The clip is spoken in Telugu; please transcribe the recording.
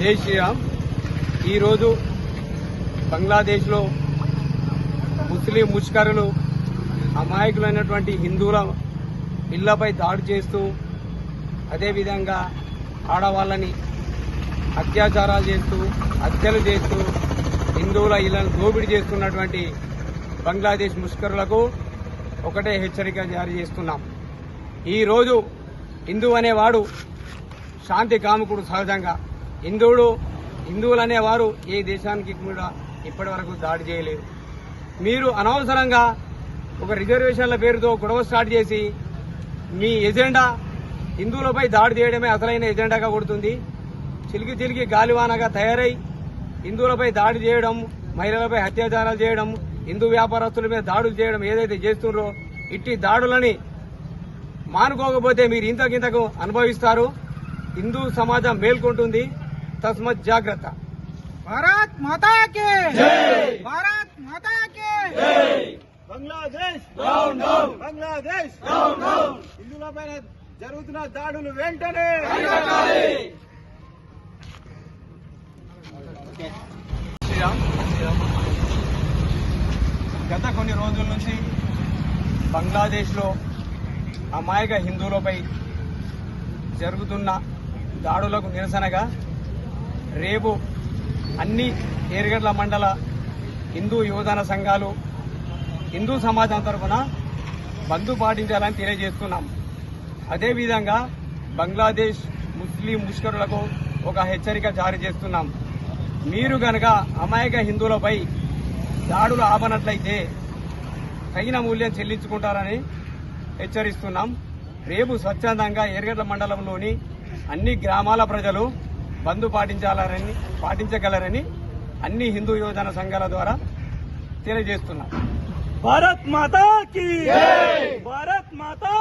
జై శ్రీరామ్. ఈరోజు బంగ్లాదేశ్లో ముస్లిం ముష్కరులు అమాయకులైనటువంటి హిందువుల ఇళ్ళపై దాడి చేస్తూ అదేవిధంగా ఆడవాళ్ళని అత్యాచారాలు చేస్తూ హత్యలు చేస్తూ హిందువుల ఇళ్ళను దోపిడీ చేస్తున్నటువంటి బంగ్లాదేశ్ ముష్కరులకు ఒకటే హెచ్చరిక జారీ చేస్తున్నాం. ఈరోజు హిందూ అనేవాడు శాంతి కాముకుడు సహజంగా. హిందువుడు హిందువులు అనేవారు ఏ దేశానికి కూడా ఇప్పటి వరకు దాడి చేయలేదు. మీరు అనవసరంగా ఒక రిజర్వేషన్ల పేరుతో గొడవ స్టార్ట్ చేసి మీ ఎజెండా హిందువులపై దాడి చేయడమే అసలైన ఎజెండాగా కొడుతుంది. చిలికి చిలికి గాలివానగా తయారై హిందువులపై దాడి చేయడం మహిళలపై అత్యాచారాలు చేయడం హిందూ వ్యాపారస్తుల మీద దాడులు చేయడం ఏదైతే చేస్తున్నారో ఇట్టి దాడులని మానుకోకపోతే మీరు ఇంతకింతకు అనుభవిస్తారు. హిందూ సమాజం మేల్కొంటుంది. తస్మత్ జాగ్రత్త. భారత్ మాతా కే భారత్ మాతా కే బంగ్లాదేశ్! బంగ్లాదేశ్! హిందువుల పైన జరుగుతున్న దాడులు వెంటనే! గత కొన్ని రోజుల నుంచి బంగ్లాదేశ్లో అమాయక హిందువులపై జరుగుతున్న దాడులకు నిరసనగా రేపు అన్ని ఏరుగడ్ల మండల హిందూ యువజన సంఘాలు హిందూ సమాజం తరఫున బంధు పాటించాలని తెలియజేస్తున్నాం. అదేవిధంగా బంగ్లాదేశ్ ముస్లిం ముష్కరులకు ఒక హెచ్చరిక జారీ చేస్తున్నాం. మీరు గనక అమాయక హిందువులపై దాడులు ఆపనట్లయితే తగిన మూల్యం చెల్లించుకుంటారని హెచ్చరిస్తున్నాం. రేపు స్వచ్ఛందంగా ఎర్గడ్ల మండలంలోని అన్ని గ్రామాల ప్రజలు బంద్ పాటించాలని పాటించగలరని అన్ని హిందూ యోజన సంఘాల ద్వారా తెలియజేస్తున్నాం. భారత్ మాతా భారత్ మాతా